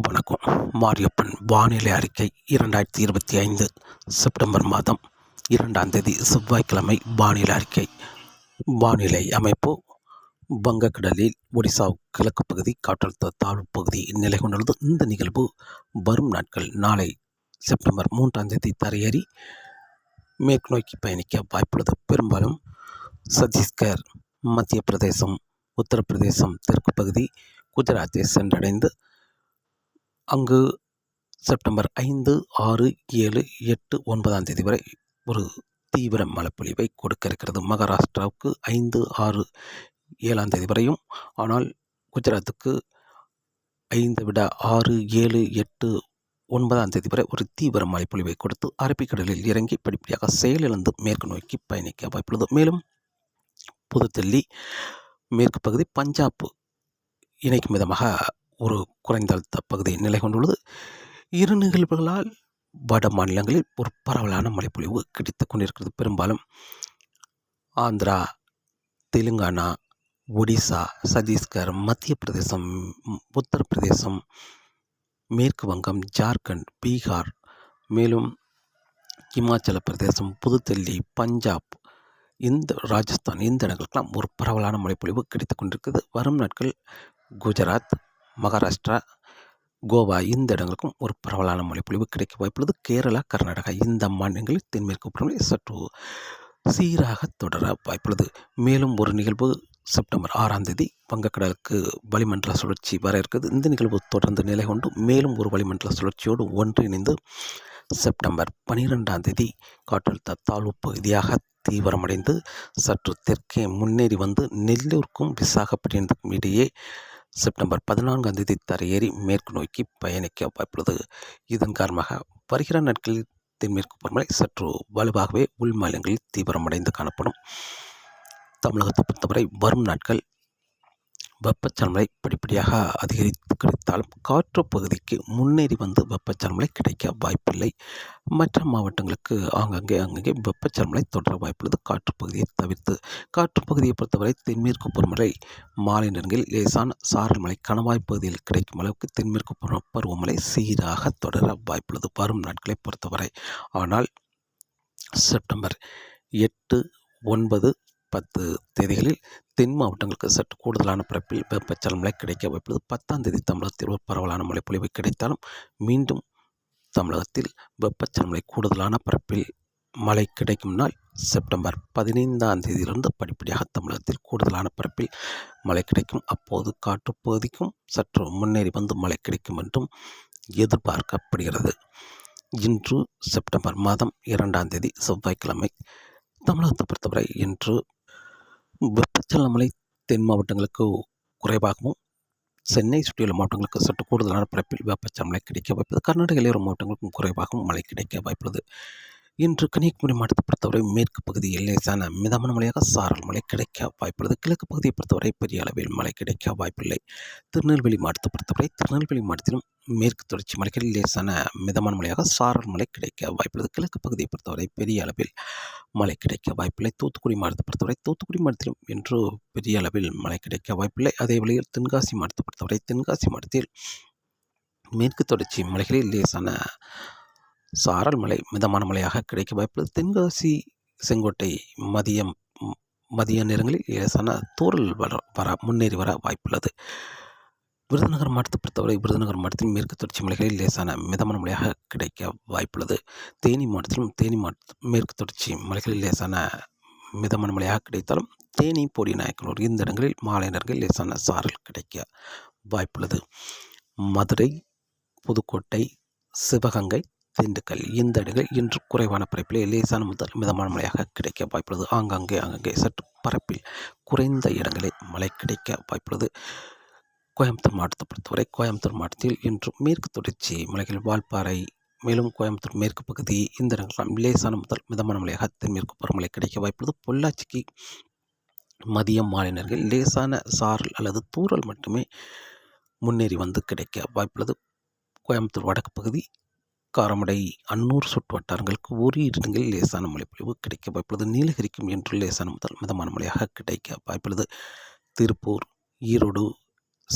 வணக்கம். மாரியப்பன் வானிலை அறிக்கை இரண்டாயிரத்தி இருபத்தி ஐந்து செப்டம்பர் மாதம் இரண்டாம் தேதி செவ்வாய்க்கிழமை வானிலை அறிக்கை. வானிலை அமைப்பு வங்கக்கடலில் ஒடிசா கிழக்கு பகுதி காற்றழுத்த தாழ்வு பகுதி நிலை கொண்டுள்ளது. இந்த நிகழ்வு வரும் நாட்கள் நாளை செப்டம்பர் மூன்றாம் தேதி தரையேறி மேற்கு நோக்கி பயணிக்க வாய்ப்புள்ளது. பெரும்பாலும் சத்தீஸ்கர் மத்திய பிரதேசம் உத்தரப்பிரதேசம் தெற்கு பகுதி குஜராத்தை சென்றடைந்து அங்கு செப்டம்பர் ஐந்து ஆறு ஏழு எட்டு ஒன்பதாம் தேதி வரை ஒரு தீவிர மழைப்பொழிவை கொடுக்க இருக்கிறது. மகாராஷ்டிராவுக்கு ஐந்து ஆறு ஏழாம் தேதி வரையும். ஆனால் குஜராத்துக்கு ஐந்து விட ஆறு ஏழு எட்டு ஒன்பதாம் தேதி வரை ஒரு தீவிர மழைப்பொழிவை கொடுத்து அரபிக்கடலில் இறங்கி படிப்படியாக செயலிழந்து மேற்கு நோக்கி பயணிக்க வாய்ப்புள்ளது. மேலும் புதுதில்லி மேற்கு பகுதி பஞ்சாப் இணைக்கும் விதமாக ஒரு குறைந்த அழுத்த பகுதி நிலை கொண்டுள்ளது. இரு நிகழ்வுகளால் வட மாநிலங்களில் ஒரு பரவலான மழைப்பொழிவு கிடைத்து கொண்டிருக்கிறது. பெரும்பாலும் ஆந்திரா தெலுங்கானா ஒடிசா சத்தீஸ்கர் மத்திய பிரதேசம் உத்தரப்பிரதேசம் மேற்கு வங்கம் ஜார்க்கண்ட் பீகார் மேலும் இமாச்சல பிரதேசம் புதுதில்லி பஞ்சாப் இந்த ராஜஸ்தான் இந்த இடங்களுக்கெல்லாம் ஒரு பரவலான மழைப்பொழிவு கிடைத்து கொண்டிருக்கிறது. வரும் நாட்கள் குஜராத் மகாராஷ்டிரா கோவா இந்த இடங்களுக்கும் ஒரு பரவலான மழைப்பொழிவு கிடைக்க வாய்ப்புள்ளது. கேரளா கர்நாடகா இந்த மாநிலங்களில் தென்மேற்கு பருவமழை சற்று சீராக தொடர வாய்ப்புள்ளது. மேலும் ஒரு நிகழ்வு செப்டம்பர் ஆறாம் தேதி வங்கக்கடலுக்கு வளிமண்டல சுழற்சி வர இருக்குது இந்த நிகழ்வு தொடர்ந்து நிலை கொண்டு மேலும் ஒரு வளிமண்டல சுழற்சியோடு ஒன்றிணைந்து செப்டம்பர் பனிரெண்டாம் தேதி காற்றழுத்த தாழ்வு பகுதியாக தீவிரமடைந்து சற்று தெற்கே முன்னேறி வந்து நெல்லூருக்கும் விசாகப்பட்டினத்துக்கும் இடையே செப்டம்பர் பதினான்காம் தேதி தரையேறி மேற்கு நோக்கி பயணிக்க வாய்ப்புள்ளது. இதன் காரணமாக வருகிற நாட்களில் தென்மேற்கு பருவமழை சற்று வலுவாகவே உள் மாநிலங்களில் தீவிரமடைந்து காணப்படும். தமிழகத்தை பொறுத்தவரை வரும் நாட்கள் வெப்பச்சலமலை படிப்படியாக அதிகரித்து கிடைத்தாலும் காற்று பகுதிக்கு முன்னேறி வந்து வெப்பச்சலமலை கிடைக்க வாய்ப்பில்லை. மற்ற மாவட்டங்களுக்கு ஆங்காங்கே அங்கங்கே வெப்பச்சலமலை தொடர வாய்ப்புள்ளது. காற்று பகுதியை தவிர்த்து காற்று பகுதியை பொறுத்தவரை தென்மேற்கு பருவமழை மாலை நேரங்களில் லேசான சாரல் மலை கணவாய் பகுதியில் கிடைக்கும் அளவுக்கு தென்மேற்கு பருவமழை சீராக தொடர வாய்ப்புள்ளது. வரும் நாட்களை பொறுத்தவரை ஆனால் செப்டம்பர் எட்டு ஒன்பது பத்து தேதிகளில் தென் மாவட்டங்களுக்கு சற்று கூடுதலான பரப்பில் வெப்பச்சலமழை கிடைக்க வாய்ப்புள்ளது பத்தாம் தேதி தமிழகத்தில் ஒரு பரவலான மழைப்பொழிவு கிடைத்தாலும் மீண்டும் தமிழகத்தில் வெப்பச்சலமழை கூடுதலான பரப்பில் மழை கிடைக்கும் நாள் செப்டம்பர் பதினைந்தாம் தேதியிலிருந்து படிப்படியாக தமிழகத்தில் கூடுதலான பரப்பில் மழை கிடைக்கும். அப்போது காற்றுப்பகுதிக்கும் சற்று முன்னேறி வந்து மழை கிடைக்கும் என்றும் எதிர்பார்க்கப்படுகிறது. இன்று செப்டம்பர் மாதம் இரண்டாம் தேதி செவ்வாய்க்கிழமை தமிழகத்தை பொறுத்தவரை இன்று வெப்பச்சலன தென் மாவட்டங்களுக்கு குறைவாகவும் சென்னை சுற்றியுள்ள மாவட்டங்களுக்கு சற்று கூடுதலான பரப்பில் வெப்பச்சலமலை கிடைக்க வாய்ப்புள்ளது. கர்நாடக இளையோர மாவட்டங்களுக்கும் குறைவாகவும் மழை கிடைக்க வாய்ப்புள்ளது. இன்று கன்னியாகுமரி மாவட்டத்தை பொறுத்தவரை மேற்கு பகுதியில் லேசான மிதமான மழையாக சாரல் மழை கிடைக்க வாய்ப்புள்ளது. கிழக்கு பகுதியை பொறுத்தவரை பெரிய அளவில் மழை கிடைக்க வாய்ப்பில்லை. திருநெல்வேலி மாவட்டத்தை பொறுத்தவரை திருநெல்வேலி மாவட்டத்திலும் மேற்கு தொடர்ச்சி மலைகளில் லேசான மிதமான மழையாக சாரல் மழை கிடைக்க வாய்ப்புள்ளது. கிழக்கு பகுதியை பொறுத்தவரை பெரிய அளவில் மழை கிடைக்க வாய்ப்பில்லை. தூத்துக்குடி மாவட்டத்தை பொறுத்தவரை தூத்துக்குடி மாவட்டத்திலும் இன்று பெரிய அளவில் மழை கிடைக்க வாய்ப்பில்லை. அதே வழியில் தென்காசி மாவட்டத்தை பொறுத்தவரை தென்காசி மாவட்டத்தில் மேற்கு தொடர்ச்சி மலைகளில் லேசான சாரல் மழை மிதமான மழையாக கிடைக்க வாய்ப்புள்ளது. தென்காசி செங்கோட்டை மதியம் மதிய நேரங்களில் லேசான தூரல் வர வர முன்னேறி வர வாய்ப்புள்ளது. விருதுநகர் மாவட்டத்தை பொறுத்தவரை விருதுநகர் மாவட்டத்தில் மேற்கு தொடர்ச்சி மலைகளில் லேசான மிதமான மழையாக கிடைக்க வாய்ப்புள்ளது. தேனி மாவட்டத்திலும் தேனி மாவட்ட மேற்கு தொடர்ச்சி மலைகளில் லேசான மிதமான மழையாக கிடைத்தாலும் தேனி பொடி நாயக்கனூர் இந்த இடங்களில் மாலை நேரங்களில் லேசான சாரல் கிடைக்க வாய்ப்புள்ளது. மதுரை புதுக்கோட்டை சிவகங்கை திண்டுக்கல் இந்த இடங்கள் இன்று குறைவான பரப்பிலே லேசான முதல் மிதமான மழையாக கிடைக்க வாய்ப்புள்ளது. ஆங்காங்கே ஆங்காங்கே சற்று பரப்பில் குறைந்த இடங்களில் மழை கிடைக்க வாய்ப்புள்ளது. கோயம்புத்தூர் மாவட்டத்தை பொறுத்தவரை கோயம்புத்தூர் மாவட்டத்தில் இன்றும் மேற்கு தொடர்ச்சி மலைகள் வால்பாறை மேலும் கோயம்புத்தூர் மேற்கு பகுதி இந்த இடங்கள்லாம் லேசான முதல் மிதமான மழையாக தென்மேற்கு பருவமழை கிடைக்க வாய்ப்புள்ளது. பொள்ளாச்சிக்கு மதியம் மாலை நேரங்களில் லேசான சாரல் அல்லது தூறல் மட்டுமே முன்னேறி வந்து கிடைக்க வாய்ப்புள்ளது. கோயம்புத்தூர் வடக்கு பகுதி காரமடை அன்னூர் சுற்று வட்டாரங்களுக்கு ஒரு இடங்களில் லேசான மழைப்பொழிவு கிடைக்க வாய்ப்புள்ளது. நீலகிரிக்கும் என்று லேசான முதல் மிதமான மழையாக கிடைக்க வாய்ப்புள்ளது. திருப்பூர் ஈரோடு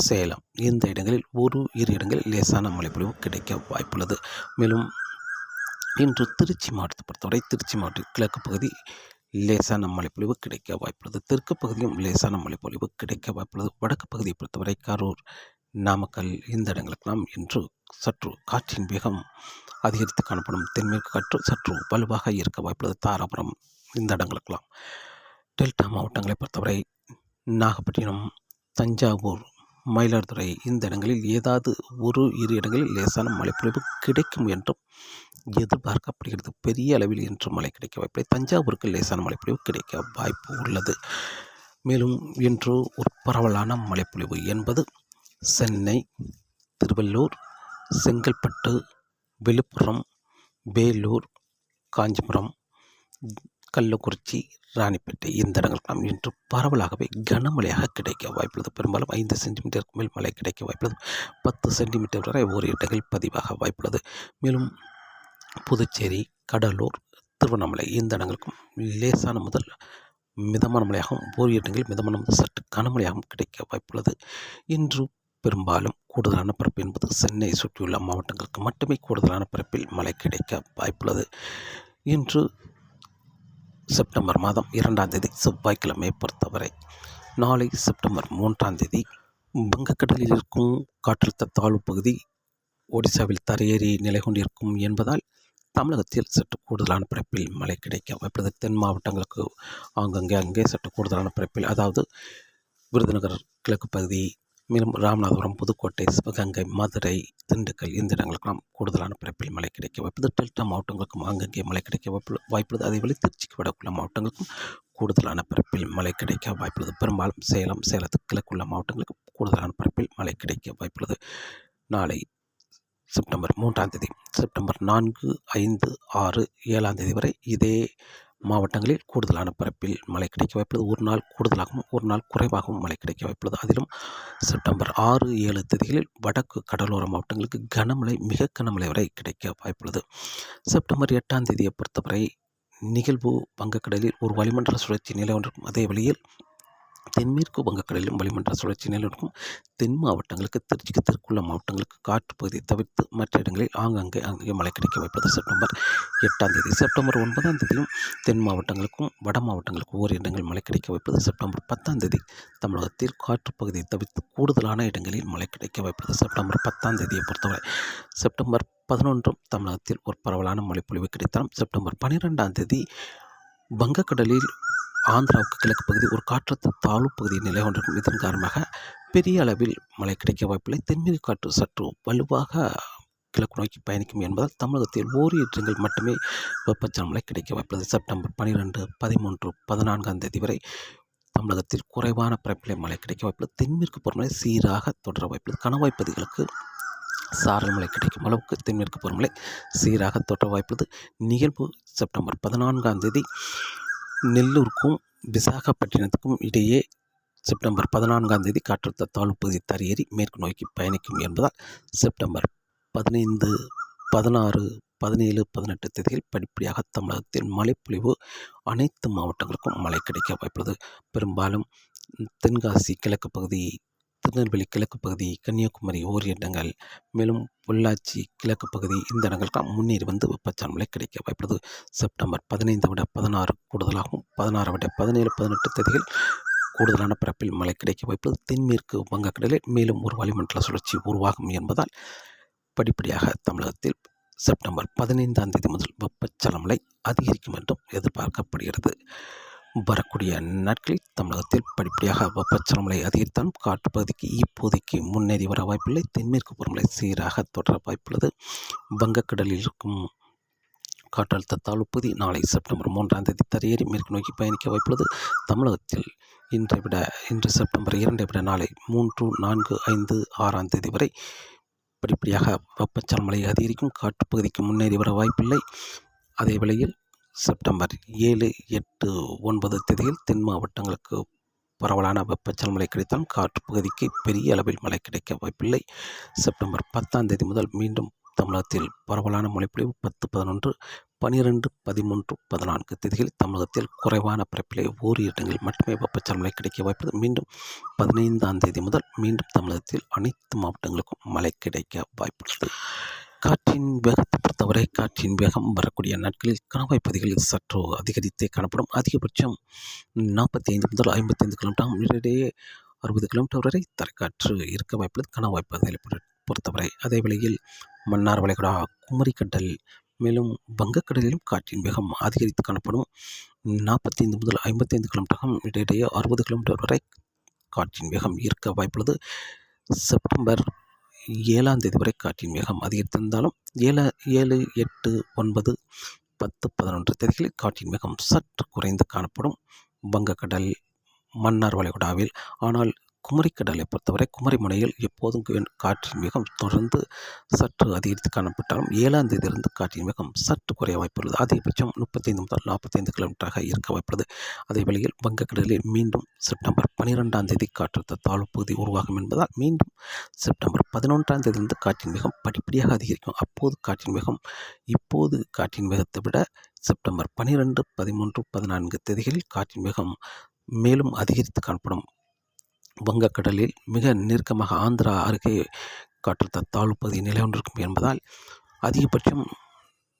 சேலம். இந்த இடங்களில் ஒரு இரு இடங்களில் லேசான மழைப்பொழிவு கிடைக்க வாய்ப்புள்ளது. மேலும் இன்று திருச்சி மாவட்டத்தை பொறுத்தவரை திருச்சி மாவட்ட கிழக்கு பகுதி லேசான மழைப்பொழிவு கிடைக்க வாய்ப்புள்ளது. தெற்கு பகுதியும் லேசான மழைப்பொழிவு கிடைக்க வாய்ப்புள்ளது. வடக்கு பகுதியை பொறுத்தவரை கரூர் நாமக்கல் இந்த இடங்களுக்கெல்லாம் இன்று சற்று காற்றின் வேகம் அதிகரித்து காணப்படும் தென்மேற்கு காற்று சற்று வலுவாக இருக்க வாய்ப்புள்ளது. தாராபுரம் இந்த இடங்களுக்கெல்லாம். டெல்டா மாவட்டங்களை பொறுத்தவரை நாகப்பட்டினம் தஞ்சாவூர் மயிலாடுதுறை. இந்த இடங்களில் ஏதாவது ஒரு இரு இடங்களில் லேசான மழைப்பொழிவு கிடைக்கும் என்றும் எதிர்பார்க்கப்படுகிறது. பெரிய அளவில் இன்று மழை கிடைக்க வாய்ப்பில்லை. தஞ்சாவூருக்கு லேசான மழைப்பொழிவு கிடைக்க வாய்ப்பு உள்ளது. மேலும் இன்று ஒரு பரவலான மழைப்பொழிவு என்பது சென்னை திருவள்ளூர் செங்கல்பட்டு விழுப்புரம் வேலூர் காஞ்சிபுரம் கள்ளக்குறிச்சி ராணிப்பேட்டை இந்த இடங்களுக்கெல்லாம் இன்று பரவலாகவே கனமழையாக கிடைக்க வாய்ப்புள்ளது. பெரும்பாலும் ஐந்து சென்டிமீட்டருக்கு மேல் மழை கிடைக்க வாய்ப்புள்ளது. பத்து சென்டிமீட்டர் வரை ஒரு இடங்கள் பதிவாக வாய்ப்புள்ளது. மேலும் புதுச்சேரி கடலூர் திருவண்ணாமலை இந்த இடங்களுக்கும் லேசான முதல் மிதமான மழையாகவும் ஒரு இடங்களில் மிதமான முதல் சற்று கனமழையாகவும் கிடைக்க வாய்ப்புள்ளது. இன்று பெரும்பாலும் கூடுதலான பரப்பு என்பது சென்னை சுற்றியுள்ள மாவட்டங்களுக்கு மட்டுமே கூடுதலான பரப்பில் மழை கிடைக்க வாய்ப்புள்ளது. இன்று செப்டம்பர் மாதம் இரண்டாம் தேதி செவ்வாய்க்கிழமை பொறுத்தவரை. நாளை செப்டம்பர் மூன்றாம் தேதி வங்கக்கடலில் இருக்கும் காற்றழுத்த தாழ்வு பகுதி ஒடிசாவில் தரையேறி நிலை கொண்டிருக்கும் என்பதால் தமிழகத்தில் சற்று கூடுதலான பரப்பில் மழை கிடைக்கும் இப்பொழுது தென் மாவட்டங்களுக்கு ஆங்கங்கே அங்கே சற்று கூடுதலான பரப்பில் அதாவது விருதுநகர் கிழக்கு பகுதி மேலும் ராமநாதபுரம் புதுக்கோட்டை சிவகங்கை மதுரை திண்டுக்கல் இந்த இடங்களுக்கெல்லாம் கூடுதலான பரப்பில் மழை கிடைக்க வாய்ப்புள்ளது. டெல்டா மாவட்டங்களுக்கும் அங்கங்கே மழை கிடைக்க வாய்ப்பு வாய்ப்புள்ளது. அதேபோல திருச்சிக்கு வடக்குள்ள மாவட்டங்களுக்கும் கூடுதலான பரப்பில் மழை கிடைக்க வாய்ப்புள்ளது. பெரும்பாலும் சேலம் சேலத்துக்கு கிழக்குள்ள மாவட்டங்களுக்கு கூடுதலான பரப்பில் மழை கிடைக்க வாய்ப்புள்ளது. நாளை செப்டம்பர் மூன்றாம் தேதி செப்டம்பர் நான்கு ஐந்து ஆறு ஏழாம் தேதி வரை இதே மாவட்டங்களில் கூடுதலான பரப்பில் மழை கிடைக்க வாய்ப்புள்ளது. ஒரு நாள் கூடுதலாகவும் ஒரு நாள் குறைவாகவும் மழை கிடைக்க வாய்ப்புள்ளது. அதிலும் செப்டம்பர் ஆறு ஏழு தேதிகளில் வடக்கு கடலோர மாவட்டங்களுக்கு கனமழை மிக கனமழை வரை கிடைக்க வாய்ப்புள்ளது. செப்டம்பர் எட்டாம் தேதியை பொறுத்தவரை நிகழ்வு வங்கக்கடலில் ஒரு வளிமண்டல சுழற்சி நிலை அதே வழியில் தென்மேற்கு வங்கக்கடலிலும் வளிமண்டல சுழற்சி நிலவிற்கும் தென் மாவட்டங்களுக்கு திருச்சிக்கு தெற்குள்ள மாவட்டங்களுக்கு காற்று பகுதியை தவிர்த்து மற்ற இடங்களில் ஆங்காங்கே அங்கே மழை கிடைக்க வைப்பது செப்டம்பர் எட்டாம் தேதி செப்டம்பர் ஒன்பதாம் தேதியும் தென் மாவட்டங்களுக்கும் வட மாவட்டங்களுக்கும் ஓர் இடங்கள் மழை கிடைக்க வைப்பது செப்டம்பர் பத்தாம் தேதி தமிழகத்தில் காற்று பகுதியை தவிர்த்து கூடுதலான இடங்களில் மழை கிடைக்க வைப்பது செப்டம்பர் பத்தாம் தேதியை பொறுத்தவரை செப்டம்பர் பதினொன்றும் தமிழகத்தில் ஒரு பரவலான மழைப்பொழிவு கிடைத்தாலும் செப்டம்பர் பன்னிரெண்டாம் தேதி வங்கக்கடலில் ஆந்திராவுக்கு கிழக்கு பகுதி ஒரு காற்றழுத்த தாழ்வு பகுதியில் நிலை கொண்டிருக்கும். இதன் காரணமாக பெரிய அளவில் மழை கிடைக்க வாய்ப்பில்லை. தென்மேற்கு காற்று சற்று வலுவாக கிழக்கு நோக்கி பயணிக்கும் என்பதால் தமிழகத்தில் ஓரிரு இடங்கள் மட்டுமே வெப்பச்சலன மழை கிடைக்க வாய்ப்புள்ளது. செப்டம்பர் பனிரெண்டு பதிமூன்று பதினான்காம் தேதி வரை தமிழகத்தில் குறைவான பரப்பிலே மழை கிடைக்க வாய்ப்புள்ளது. தென்மேற்கு பருவமழை சீராக தொடர வாய்ப்புள்ளது. கணவாய் பகுதிகளுக்கு சாரல் மழை கிடைக்கும் அளவுக்கு தென்மேற்கு பருவமழை சீராக தொடர வாய்ப்புள்ளது. நிகழ்வு செப்டம்பர் பதினான்காம் தேதி நெல்லூருக்கும் விசாகப்பட்டினத்துக்கும் இடையே செப்டம்பர் பதினான்காம் தேதி காற்றழுத்த தாழ்வு பகுதி தரையேறி மேற்கு நோக்கி பயணிக்கும் என்பதால் செப்டம்பர் பதினைந்து பதினாறு பதினேழு பதினெட்டு தேதியில் படிப்படியாக தமிழகத்தில் மழைப்பொழிவு அனைத்து மாவட்டங்களுக்கும் மழை கிடைக்க வாய்ப்புள்ளது. பெரும்பாலும் தென்காசி கிழக்கு பகுதி திருநெல்வேலி கிழக்கு பகுதி கன்னியாகுமரி ஓரிரு இடங்கள். மேலும் பொள்ளாச்சி கிழக்கு பகுதி இந்த இடங்களுக்கெல்லாம் முன்னேறி வந்து வெப்பச்சான்மலை கிடைக்க வாய்ப்புள்ளது. செப்டம்பர் பதினைந்து விட பதினாறு கூடுதலாகவும் பதினாறு விட பதினேழு பதினெட்டு தேதிகள் கூடுதலான பரப்பில் மழை கிடைக்க வாய்ப்புள்ளது. தென்மேற்கு வங்கக்கடலில் மேலும் ஒரு வளிமண்டல சுழற்சி உருவாகும் என்பதால் படிப்படியாக தமிழகத்தில் செப்டம்பர் பதினைந்தாம் தேதி முதல் வெப்பச்சலமலை அதிகரிக்கும் என்றும் எதிர்பார்க்கப்படுகிறது. வரக்கூடிய நாட்களில் தமிழகத்தில் படிப்படியாக வெப்பச்சலமலை அதிகரித்தாலும் காட்டுப்பகுதிக்கு இப்போதைக்கு முன்னேறி வர வாய்ப்பில்லை. தென்மேற்கு பருவமழை சீராக தொடர வாய்ப்புள்ளது. வங்கக்கடலில் இருக்கும் காற்றழுத்த தாழ்வு பகுதி நாளை செப்டம்பர் மூன்றாம் தேதி தரையேறி மேற்கு நோக்கி பயணிக்க வாய்ப்புள்ளது. தமிழகத்தில் இன்றை விட இன்று செப்டம்பர் இரண்டை விட நாளை மூன்று நான்கு ஐந்து ஆறாம் தேதி வரை படிப்படியாக வெப்பச்சலமலை அதிகரிக்கும் காற்று பகுதிக்கு முன்னேறி வர வாய்ப்பில்லை. அதே வேளையில் செப்டம்பர் ஏழு எட்டு ஒன்பது தேதியில் தென் மாவட்டங்களுக்கு பரவலான வெப்பச்சல் மழை கிடைத்தாலும் காற்று பகுதிக்கு பெரிய அளவில் மழை கிடைக்க வாய்ப்பில்லை. செப்டம்பர் பத்தாம் தேதி முதல் மீண்டும் தமிழகத்தில் பரவலான மழைப்பொழிவு பத்து பதினொன்று பனிரெண்டு பதிமூன்று பதினான்கு தேதிகளில் தமிழகத்தில் குறைவான பரப்பிலே ஓரிரு இடங்களில் மட்டுமே வெப்பச்சல் மழை கிடைக்க வாய்ப்பது மீண்டும் பதினைந்தாம் தேதி முதல் மீண்டும் தமிழகத்தில் அனைத்து மாவட்டங்களுக்கும் மழை கிடைக்க வாய்ப்புள்ளது. காற்றின் வேகத்தை பொறுத்தவரை காற்றின் வேகம் வரக்கூடிய நாட்களில் கணவாய் பகுதிகளில் சற்று அதிகரித்தே காணப்படும். அதிகபட்சம் நாற்பத்தி ஐந்து முதல் ஐம்பத்தைந்து கிலோமீட்டர் இடையே அறுபது கிலோமீட்டர் வரை தரைக்காற்று இருக்க வாய்ப்புள்ளது. கணவாய் பகுதிகளை பொறு- பொறுத்தவரை அதே வேளையில் மன்னார் வளைகுடா குமரிக்கடல் மேலும் வங்கக்கடலிலும் காற்றின் வேகம் அதிகரித்து காணப்படும். நாற்பத்தைந்து முதல் ஐம்பத்தைந்து கிலோமீட்டர் இடையிடையே அறுபது கிலோமீட்டர் வரை காற்றின் வேகம் இருக்க வாய்ப்புள்ளது. செப்டம்பர் ஏழாம் தேதி வரை காற்றின் வேகம் அதிகரித்திருந்தாலும் ஏழு ஏழு எட்டு ஒன்பது பத்து பதினொன்று தேதிகளில் காற்றின் வேகம் சற்று குறைந்து காணப்படும் வங்கக்கடல் மன்னார் வளைகுடாவில். ஆனால் குமரிக்கடலை பொறுத்தவரை குமரி முனையில் எப்போதும் காற்றின் வேகம் தொடர்ந்து சற்று அதிகரித்து காணப்பட்டாலும் ஏழாம் தேதியிலிருந்து காற்றின் வேகம் சற்று குறைய வாய்ப்புள்ளது. அதிகபட்சம் முப்பத்தைந்து முதல் நாற்பத்தைந்து கிலோமீட்டராக இருக்க வாய்ப்புள்ளது. அதே வேளையில் வங்கக்கடலில் மீண்டும் செப்டம்பர் பனிரெண்டாம் தேதி காற்றழுத்த தாழ்வு பகுதி உருவாகும் என்பதால் மீண்டும் செப்டம்பர் பதினொன்றாம் தேதியிலிருந்து காற்றின் வேகம் படிப்படியாக அதிகரிக்கும். அப்போது காற்றின் வேகம் இப்போது காற்றின் வேகத்தை விட செப்டம்பர் பனிரெண்டு பதிமூன்று பதினான்கு தேதிகளில் காற்றின் வேகம் மேலும் அதிகரித்து காணப்படும். வங்கக்கடலில் மிக நெருக்கமாக ஆந்திரா அருகே காற்றழுத்த தாழ்வு பகுதி நிலை என்பதால் அதிகபட்சம்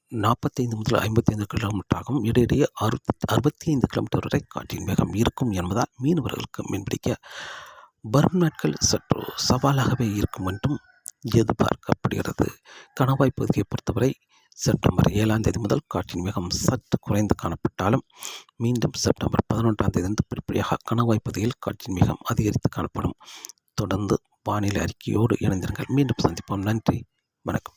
நாற்பத்தைந்து முதல் ஐம்பத்தைந்து கிலோமீட்டராகவும் இடையிடையே அறுபத்தி அறுபத்தி ஐந்து கிலோமீட்டர் வரை காற்றின் வேகம் இருக்கும் என்பதால் மீனவர்களுக்கு மீன்பிடிக்க வரும் நாட்கள் சற்று சவாலாகவே இருக்கும் என்றும் எதிர்பார்க்கப்படுகிறது. கணவாய் பகுதியை பொறுத்தவரை செப்டம்பர் ஏழாம் தேதி முதல் காற்றின் வேகம் சற்று குறைந்து காணப்பட்டாலும் மீண்டும் செப்டம்பர் பதினொன்றாம் தேதி படிப்படியாக கணவாய் பகுதியில் காற்றின் வேகம் அதிகரித்து காணப்படும். தொடர்ந்து வானிலை அறிக்கையோடு இணைந்திருங்கள். மீண்டும் சந்திப்போம். நன்றி. வணக்கம்.